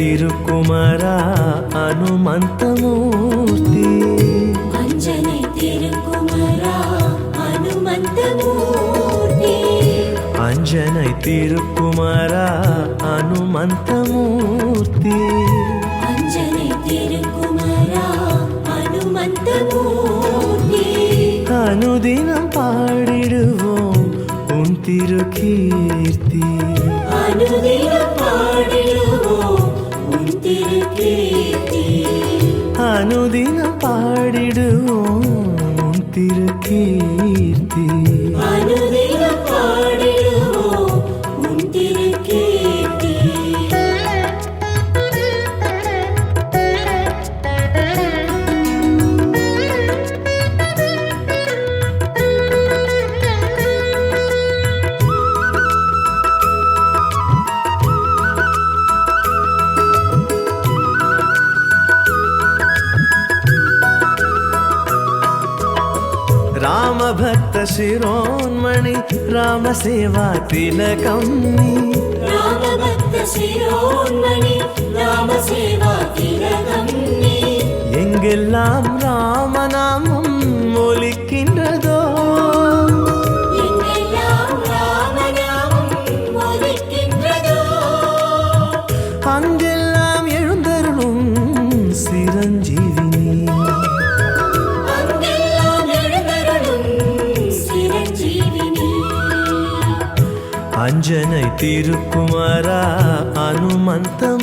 திருக்குமரா அனுமந்தமூர்த்தி. அஞ்சனை திருக்குமரா அனுமந்தமூர்த்தி. அஞ்சனை திருக்குமரா அனுமந்தமூர்த்தி. அஞ்சனை திருக்குமரா அனுமந்தமூர்த்தி. அனுதினம் பாடிடுவோம் உன் திருக்கீர்த்தி. அனுதினம் அனுதினம் பாடிடுவோம் తిలకం அஞ்சனை திருக்குமரா அனுமந்தமூர்த்தி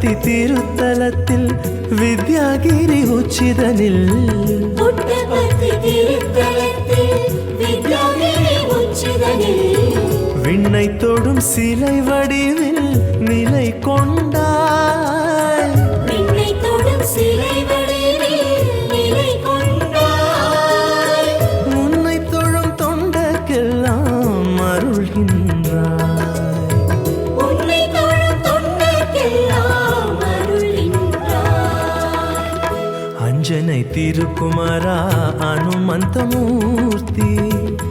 പുട്ടപ്പത്തി തിരുത്തലത്തിൽ വിദ്യാഗിരി ഉച്ചിതനിൽ புட்டபர்த்தி திருத்தலத்தில் வித்யாகிரி உச்சிதனில் விண்ணை தொடும் சிலை வடிவில் நிலை கொண்டாய் அஞ்சனை திருக்குமரா அனுமந்தமூர்த்தி.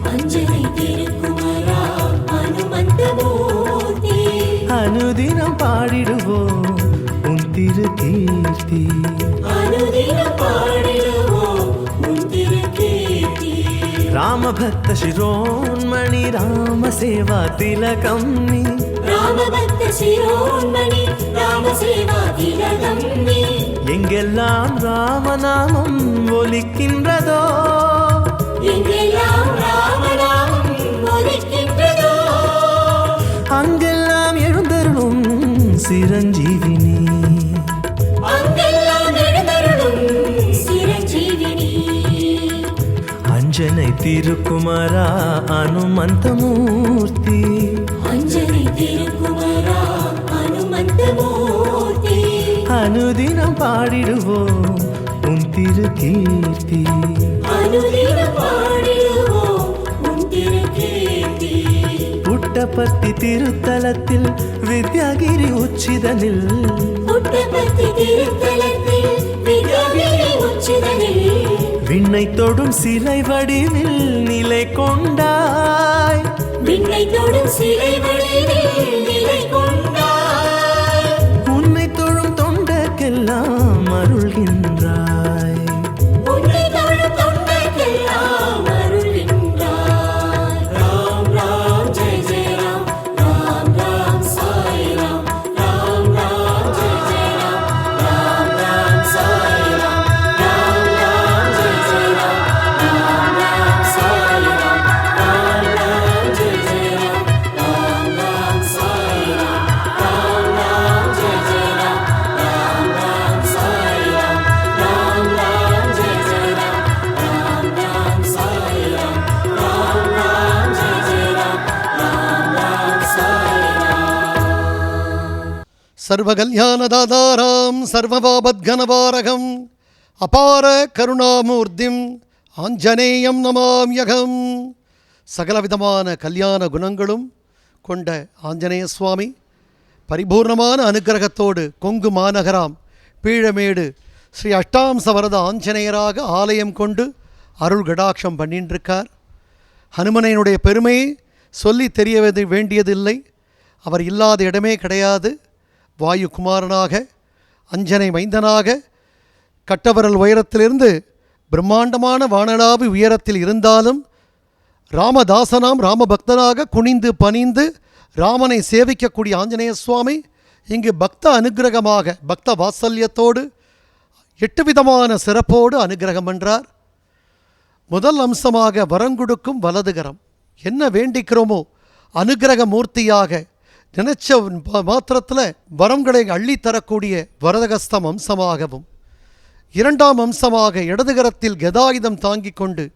அஞ்சனை திருக்குமரா ஹனுமந்தமூர்த்தி அனுதினம் பாடிடுவோம் உன் உன் திருக்கீர்த்தி. ராமபக்த சிரோன்மணி ராமசேவா திலகம் நீ. ராமபக்த சிரோன்மணி ராமசேவா திலகம் நீ. எங்கெல்லாம் ராமநாமம் ஒலிக்கின்றதோ? அங்கெல்லாம் எழுந்தருளும் சிரஞ்சீவினி. அஞ்சனை திருக்குமரா அனுமந்தமூர்த்தி. அஞ்சனை அனுதினம் பாடிடுவோம். உன் வித்யாகிரி உச்சிதனில். புட்டபர்த்தி திருத்தலத்தில் வித்யாகிரி உச்சிதனில். விண்ணை தொடும் சிலை வடிவில் நிலை கொண்டாய். விண்ணை தொடும் சிலை வடிவில் நிலை கொண்டாய். சர்வகல்யாணதாதாராம் சர்வபாபத்கனபாரகம். அபார கருணாமூர்த்திம் ஆஞ்சநேயம் நமாம்யகம் சகலவிதமான கல்யாண குணங்களும் கொண்ட ஆஞ்சநேய சுவாமி பரிபூர்ணமான அனுக்கிரகத்தோடு கொங்கு மாநகராம் பீழமேடு ஸ்ரீ அஷ்டாம்ச வரத ஆஞ்சநேயராக ஆலயம் கொண்டு அருள் கடாட்சம் பண்ணின்றிருக்கார். ஹனுமனையினுடைய பெருமையை சொல்லி தெரிய வேண்டியதில்லை. அவர் இல்லாத இடமே கிடையாது. வாயு குமாரனாக அஞ்சனை மைந்தனாக கட்டவரல் உயரத்திலிருந்து பிரம்மாண்டமான வானளாவி உயரத்தில் இருந்தாலும் ராமதாசனாம் ராமபக்தனாக குனிந்து பணிந்து ராமனை சேவிக்கக்கூடிய ஆஞ்சநேய சுவாமி இங்கு பக்த அனுக்கிரகமாக பக்த வாத்சல்யத்தோடு எட்டு விதமான சிறப்போடு அனுக்கிரகம் என்றார் முதல் அம்சமாக வரங்கொடுக்கும் வலதுகரம். என்ன வேண்டிக்கிறோமோ அனுக்கிரக மூர்த்தியாக நினைச்ச மாத்திரத்தில் வரங்களை அள்ளித்தரக்கூடிய வரதகஸ்தம் அம்சமாகவும் இரண்டாம் அம்சமாக இடதுகரத்தில் கதாயுதம் தாங்கிக் கொண்டு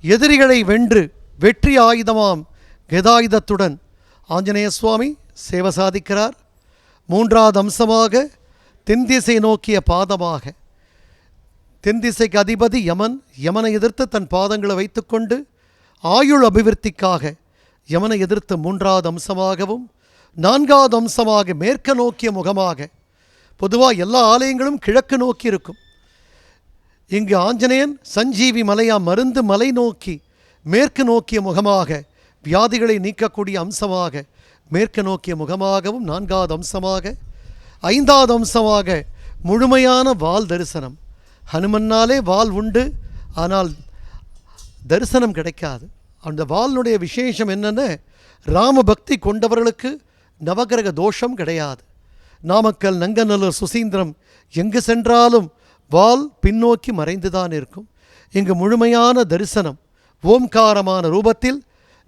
எதிரிகளை வென்று வெற்றி ஆயுதமாம் கதாயுதத்துடன் ஆஞ்சநேய சுவாமி சேவை சாதிக்கிறார். மூன்றாவது அம்சமாக தென்திசை நோக்கிய பாதமாக தென்திசைக்கு அதிபதி யமன் யமனை எதிர்த்து தன் பாதங்களை வைத்துக்கொண்டு ஆயுள் அபிவிருத்திக்காக யமனை எதிர்த்து மூன்றாவது அம்சமாகவும் நான்காவது அம்சமாக மேற்க நோக்கிய முகமாக. பொதுவாக எல்லா ஆலயங்களும் கிழக்கு நோக்கி இருக்கும். இங்கு ஆஞ்சநேயன் சஞ்சீவி மலையா மருந்து மலை நோக்கி மேற்கு நோக்கிய முகமாக வியாதிகளை நீக்கக்கூடிய அம்சமாக மேற்கு நோக்கிய முகமாகவும் நான்காவது அம்சமாக ஐந்தாவது அம்சமாக முழுமையான வால் தரிசனம். ஹனுமன்னாலே வால் உண்டு ஆனால் தரிசனம் கிடைக்காது. அந்த வாலினுடைய விசேஷம் என்னென்ன ராம பக்தி கொண்டவர்களுக்கு நவகிரக தோஷம் கிடையாது. நாமக்கல் நங்கநல்லூர் சுசீந்திரம் எங்கு சென்றாலும் வால் பின்னோக்கி மறைந்துதான் இருக்கும். இங்கு முழுமையான தரிசனம் ஓம்காரமான ரூபத்தில்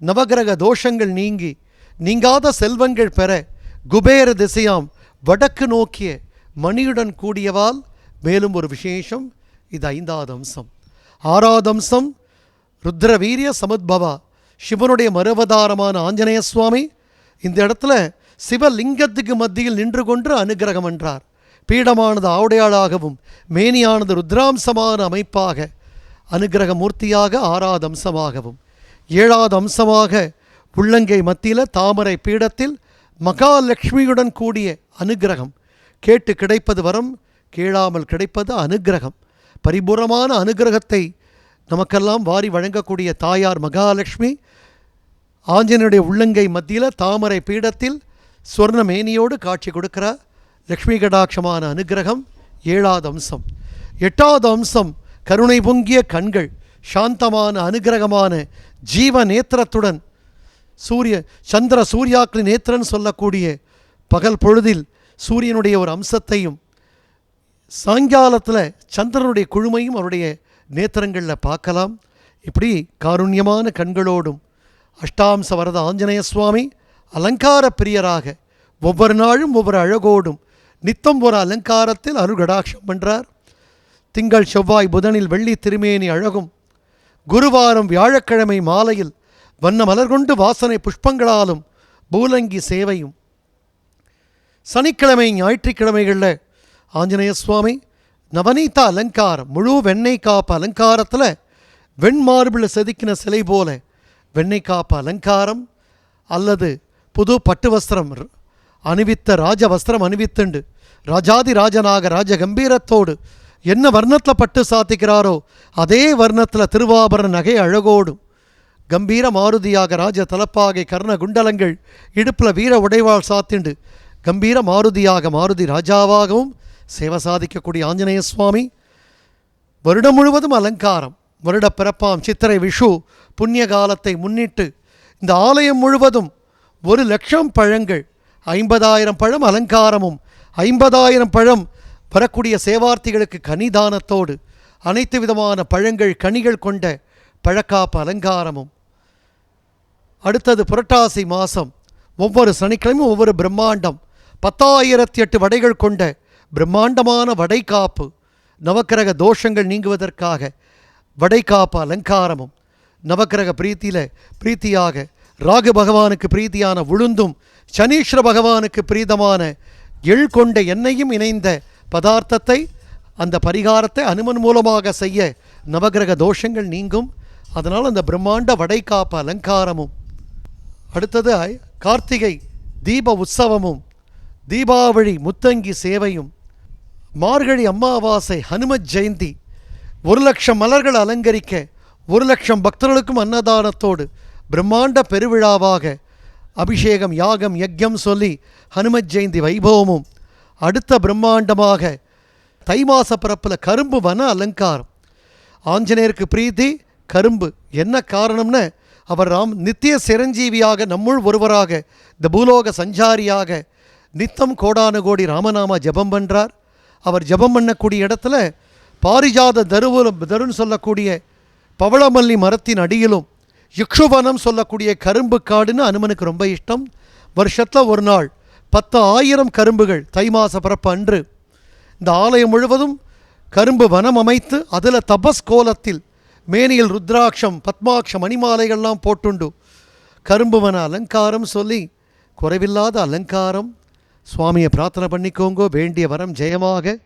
நவகிரக தோஷங்கள் நீங்கி நீங்காத செல்வங்கள் பெற குபேர திசையாம் வடக்கு நோக்கிய மணியுடன் கூடியவால் மேலும் ஒரு விசேஷம் இது ஐந்தாவது அம்சம். ஆறாவது அம்சம் ருத்ரவீரிய சமுத்பவா சிவனுடைய மறுவதாரமான ஆஞ்சநேய சுவாமி இந்த இடத்துல சிவலிங்கத்துக்கு மத்தியில் நின்று கொண்டு அனுகிரகம் என்றார். பீடமானது ஆவுடையாளாகவும் மேனியானது ருத்ராம்சமான அமைப்பாக அனுகிரக மூர்த்தியாக ஆறாவது அம்சமாகவும் ஏழாவது அம்சமாக உள்ளங்கை மத்தியில் தாமரை பீடத்தில் மகாலட்சுமியுடன் கூடிய அனுகிரகம். கேட்டு கிடைப்பது வரம் கேளாமல் கிடைப்பது அனுகிரகம். பரிபூரமான அனுகிரகத்தை நமக்கெல்லாம் வாரி வழங்கக்கூடிய தாயார் மகாலட்சுமி ஆஞ்சனுடைய உள்ளங்கை மத்தியில் தாமரை பீடத்தில் சுவர்ணமேனியோடு காட்சி கொடுக்கிறார். லக்ஷ்மி கடாட்சமான அனுகிரகம் ஏழாவது அம்சம். எட்டாவது அம்சம் கருணை பொங்கிய கண்கள் சாந்தமான அனுகிரகமான ஜீவ நேத்திரத்துடன் சூரிய சந்திர சூர்யாக்னி நேத்திரன் சொல்லக்கூடிய பகல் பொழுதில் சூரியனுடைய ஒரு அம்சத்தையும் சாயங்காலத்தில் சந்திரனுடைய குழுமையும் அவருடைய நேத்திரங்களில் பார்க்கலாம். இப்படி காருண்யமான கண்களோடும் அஷ்டாம்ச வரத ஆஞ்சநேய சுவாமி அலங்கார பிரியராக ஒவ்வொரு நாளும் ஒவ்வொரு அழகோடும் நித்தம் ஒரு அலங்காரத்தில் அருகடாட்சம் பண்றார் திங்கள் செவ்வாய் புதனில் வெள்ளி திருமேனி அழகும். குருவாரம் வியாழக்கிழமை மாலையில் வண்ண மலர் கொண்டு வாசனை புஷ்பங்களாலும் பூலங்கி சேவையும். சனிக்கிழமை ஞாயிற்றுக்கிழமைகளில் ஆஞ்சநேய சுவாமி நவநீத அலங்காரம் முழு வெண்ணெய் காப்பு அலங்காரத்தில் வெண்மார்பில் செதுக்கின சிலை போல வெண்ணெய் காப்பு அலங்காரம் அல்லது புது பட்டு வஸ்திரம் அணிவித்த ராஜ வஸ்திரம் அணிவித்துண்டு. ராஜாதி ராஜனாக ராஜ கம்பீரத்தோடு என்ன வர்ணத்தில் பட்டு சாத்திக்கிறாரோ அதே வர்ணத்தில் திருவாபரண நகை அழகோடும். கம்பீர மாருதியாக ராஜ தலப்பாகை கர்ண குண்டலங்கள் இடுப்பில் வீர உடைவாள் சாத்திண்டு. கம்பீர மாருதியாக மாருதி ராஜாவாகவும் சேவை சாதிக்கக்கூடிய ஆஞ்சநேய சுவாமி. வருடம் முழுவதும் அலங்காரம் வருட பிறப்பாம் சித்திரை விஷு புண்ணிய காலத்தை முன்னிட்டு இந்த ஆலயம் முழுவதும் ஒரு லட்சம் பழங்கள் ஐம்பதாயிரம் பழம் அலங்காரமும் ஐம்பதாயிரம் பழம் வரக்கூடிய சேவார்த்திகளுக்கு கனிதானத்தோடு அனைத்து விதமான பழங்கள் கனிகள் கொண்ட பழக்காப்பு அலங்காரமும். அடுத்தது புரட்டாசி மாதம் ஒவ்வொரு சனிக்கிழமையும் ஒவ்வொரு பிரம்மாண்டம் பத்தாயிரத்தி எட்டு வடைகள் கொண்ட பிரம்மாண்டமான வடைக்காப்பு நவக்கிரக தோஷங்கள் நீங்குவதற்காக வடைக்காப்பு அலங்காரமும் நவக்கிரக பிரீத்தியில் பிரீத்தியாக ராகு பகவானுக்கு பிரீதியான உளுந்தும் சனீஸ்வர பகவானுக்கு பிரீதமான எள் கொண்ட எண்ணெயும் இணைந்த பதார்த்தத்தை அந்த பரிகாரத்தை அனுமன் மூலமாக செய்ய நவகிரக தோஷங்கள் நீங்கும். அதனால் அந்த பிரம்மாண்ட வடைக்காப்பு அலங்காரமும். அடுத்தது கார்த்திகை தீப உற்சவமும் தீபாவளி முத்தங்கி சேவையும் மார்கழி அம்மாவாசை ஹனுமத் ஜெயந்தி ஒரு லட்சம் மலர்கள் அலங்கரிக்க ஒரு லட்சம் பக்தர்களுக்கும் அன்னதானத்தோடு பிரம்மாண்ட பெருவிழாவாக அபிஷேகம் யாகம் யக்ஞம் சொல்லி ஹனுமத் ஜெயந்தி வைபவமும். அடுத்த பிரம்மாண்டமாக தை மாச பிறப்பில் கரும்பு வன அலங்காரம். ஆஞ்சநேயருக்கு பிரீத்தி கரும்பு. என்ன காரணம்னு அவர் ராம் நித்திய சிரஞ்சீவியாக நம்முள் ஒருவராக இந்த பூலோக சஞ்சாரியாக நித்தம் கோடானு கோடி ராமநாம ஜெபம் பண்ணுறார் அவர் ஜெபம் பண்ணக்கூடிய இடத்துல பாரிஜாத தருவலும் தருன்னு சொல்லக்கூடிய பவளமல்லி மரத்தின் அடியிலும் யக்ஷுவனம் சொல்லக்கூடிய கரும்பு காடுன்னு அனுமனுக்கு ரொம்ப இஷ்டம். வருஷத்தில் ஒரு நாள் பத்து ஆயிரம் கரும்புகள் தை மாத பிறப்பு அன்று இந்த ஆலயம் முழுவதும் கரும்பு வனம் அமைத்து அதில் தபஸ் கோலத்தில் மேனியில் ருத்ராட்சம் பத்மாட்சம் மணிமாலைகள்லாம் போட்டுண்டு. கரும்பு வன அலங்காரம் சொல்லி குறைவில்லாத அலங்காரம். சுவாமியை பிரார்த்தனை பண்ணிக்கோங்கோ வேண்டிய வரம் ஜெயமாக.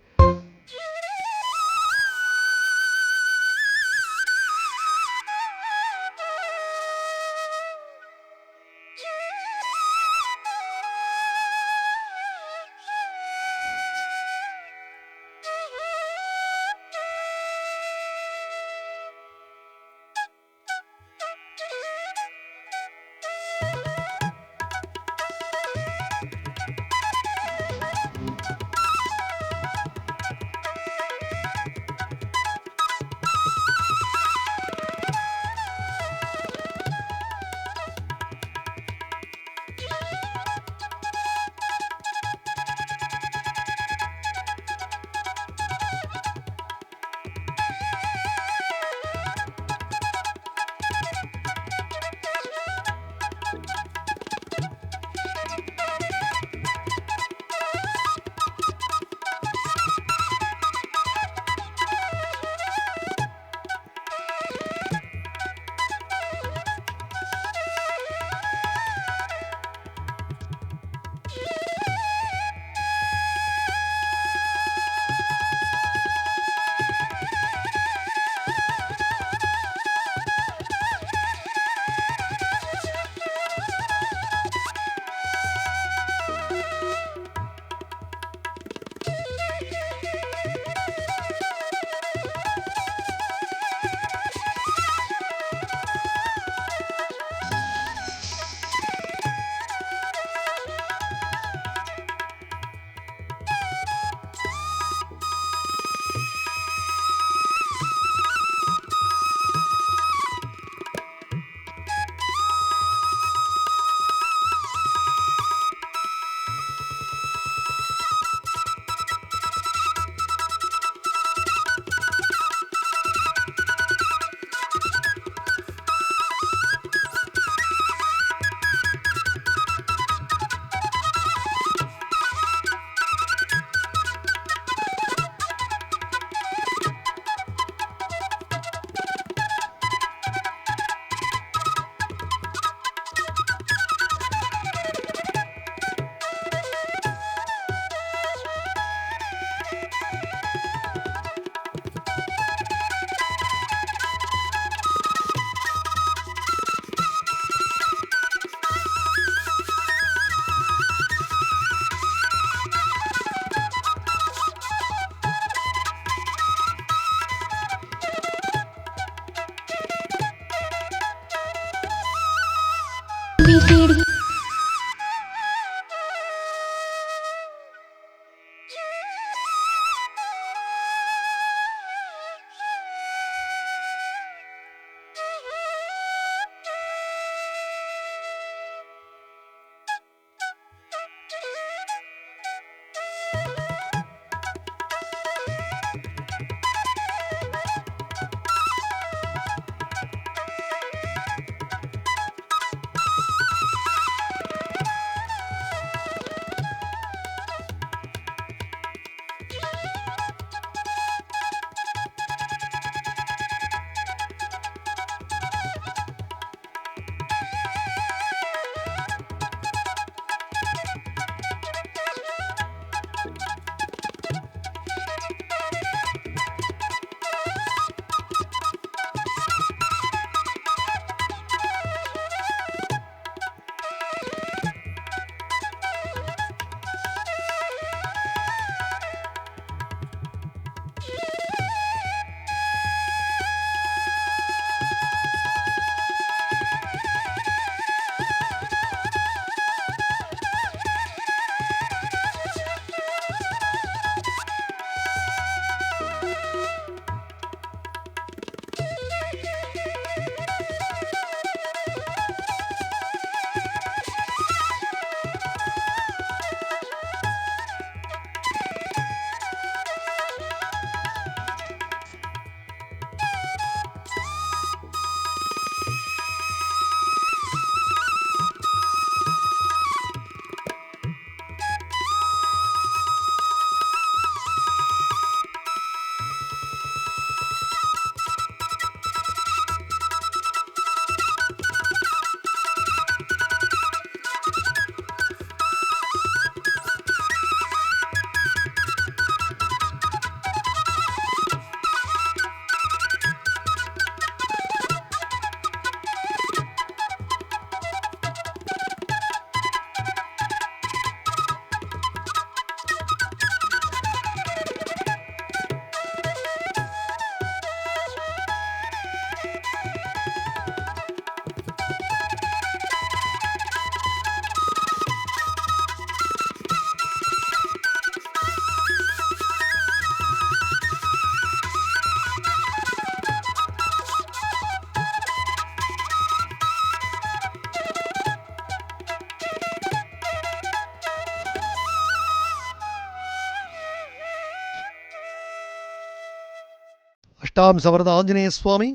அஷ்டாம்சவரத ஆஞ்சநேய சுவாமி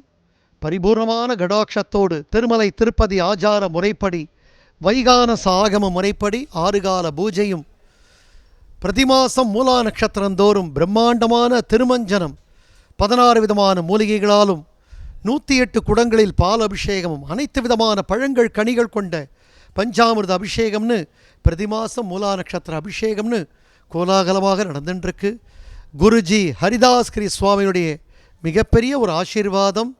பரிபூர்ணமான கடாட்சத்தோடு திருமலை திருப்பதி ஆச்சார முறைப்படி வைகான சாகம முறைப்படி ஆறுகால பூஜையும் பிரதிமாசம் மூலா நட்சத்திரந்தோறும் பிரம்மாண்டமான திருமஞ்சனம் பதினாறு விதமான மூலிகைகளாலும் நூற்றி எட்டு குடங்களில் பால் அபிஷேகமும் அனைத்து விதமான பழங்கள் கனிகள் கொண்ட பஞ்சாமிர்த அபிஷேகம்னு பிரதிமாசம் மூலா நட்சத்திர அபிஷேகம்னு கோலாகலமாக நடந்துட்டுருக்கு குருஜி ஹரிதாஸ்கிரி சுவாமியுடைய மிகப்பெரிய ஒரு ஆசீர்வாதம்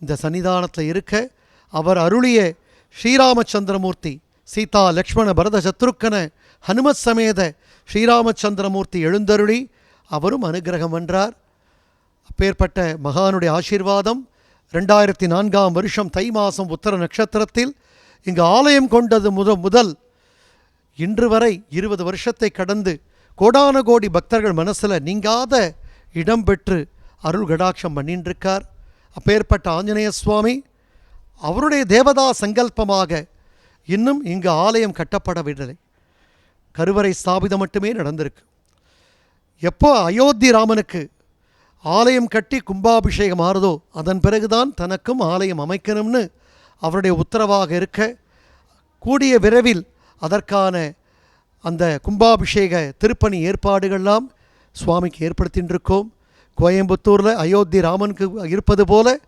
இந்த சன்னிதானத்தில் இருக்க. அவர் அருளிய ஸ்ரீராமச்சந்திரமூர்த்தி சீதா லக்ஷ்மண பரத சத்ருக்கன ஹனுமத் சமேத ஸ்ரீராமச்சந்திரமூர்த்தி எழுந்தருளி அவரும் அனுகிரகம் வென்றார். அப்பேற்பட்ட மகானுடைய ஆசீர்வாதம் ரெண்டாயிரத்தி நான்காம் வருஷம் தை மாதம் உத்தர நட்சத்திரத்தில் இங்கு ஆலயம் கொண்டது முத முதல். இன்று வரை இருபது வருஷத்தை கடந்து கோடான கோடி பக்தர்கள் மனசில் நீங்காத இடம் பெற்று அருள் கடாட்சம் பண்ணின்றிருக்கார். அப்பேற்பட்ட ஆஞ்சநேய சுவாமி அவருடைய தேவதா சங்கல்பமாக இன்னும் இங்கு ஆலயம் கட்டப்படவில்லை. கருவறை ஸ்தாபிதம் மட்டுமே நடந்திருக்கு. எப்போ அயோத்தி ராமனுக்கு ஆலயம் கட்டி கும்பாபிஷேகம் ஆறுதோ அதன் பிறகுதான் தனக்கும் ஆலயம் அமைக்கணும்னு அவருடைய உத்தரவாக இருக்க கூடிய விரைவில் அதற்கான அந்த கும்பாபிஷேக திருப்பணி ஏற்பாடுகள்லாம் சுவாமிக்கு ஏற்படுத்தின்றிருக்கோம். கோயம்புத்தூரில் அயோத்தி ராமனுக்கு இருப்பது போல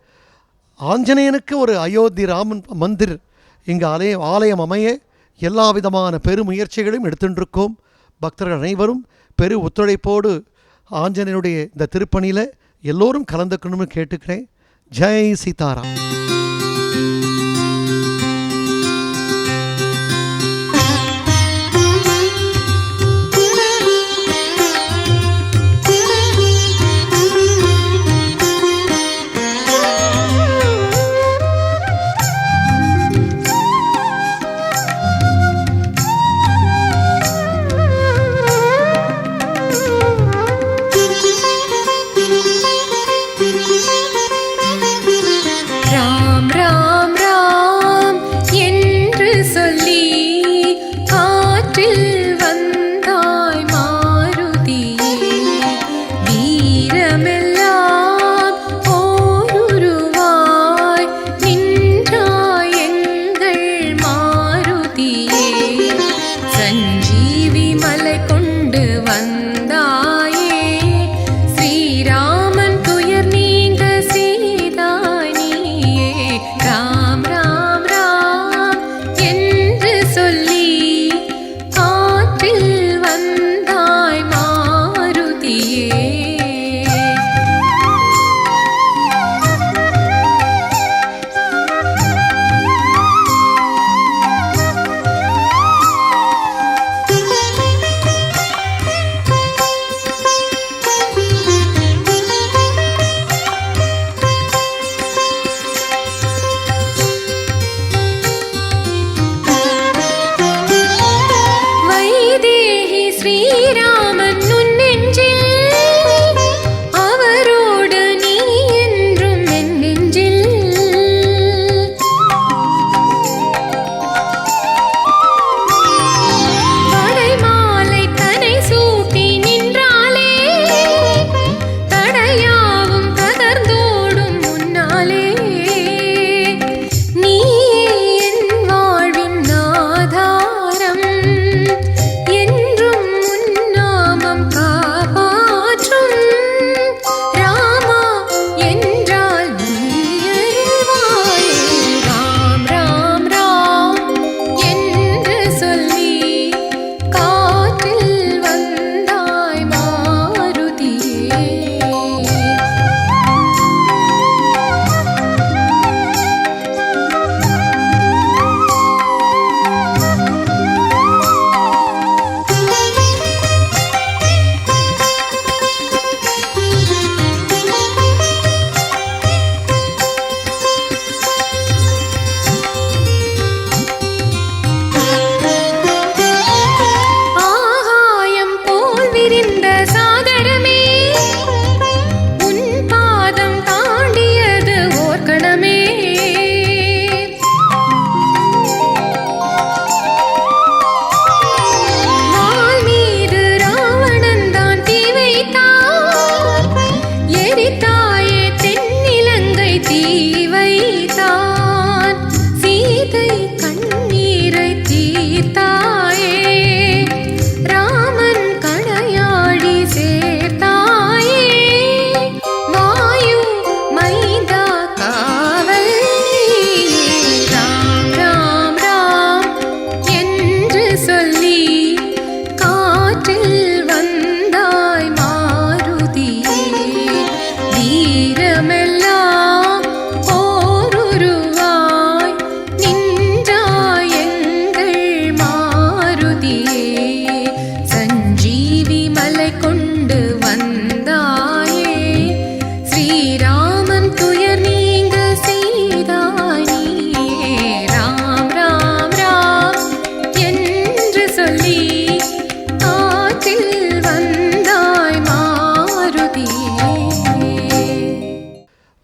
ஆஞ்சநேயனுக்கு ஒரு அயோத்தி ராமன் மந்திர் இங்கு ஆலயம் ஆலயம் அமைய எல்லா விதமான பெருமுயற்சிகளையும் எடுத்துட்டுருக்கோம் பக்தர்கள் அனைவரும் பெரு ஒத்துழைப்போடு ஆஞ்சநேயனுடைய இந்த திருப்பணியில் எல்லோரும் கலந்துக்கணும்னு கேட்டுக்கிறேன். ஜெய் சீதாராம்.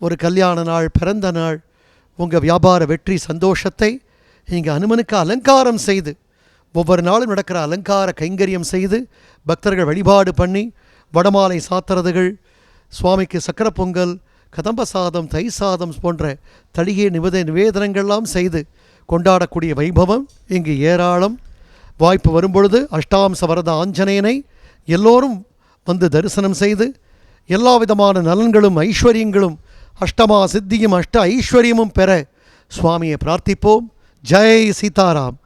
ஒரு கல்யாண நாள் பிறந்த நாள் உங்கள் வியாபார வெற்றி சந்தோஷத்தை இங்கே அனுமனுக்கு அலங்காரம் செய்து ஒவ்வொரு நாளும் நடக்கிற அலங்கார கைங்கரியம் செய்து பக்தர்கள் வழிபாடு பண்ணி வடமாலை சாத்துறதுகள் சுவாமிக்கு சக்கர பொங்கல் கதம்ப சாதம் தை சாதம் போன்ற தளிகை நிபத நிவேதனங்கள்லாம் செய்து கொண்டாடக்கூடிய வைபவம் இங்கு ஏராளம். வாய்ப்பு வரும்பொழுது அஷ்டாம்ச வரத ஆஞ்சநேயனை எல்லோரும் வந்து தரிசனம் செய்து எல்லா விதமான நலன்களும் ஐஸ்வர்யங்களும் அஷ்டமா சித்தியும் அஷ்ட ஐஸ்வர்யமும் பெற சுவாமியை பிரார்த்திப்போம். ஜெய் சீதாராம்.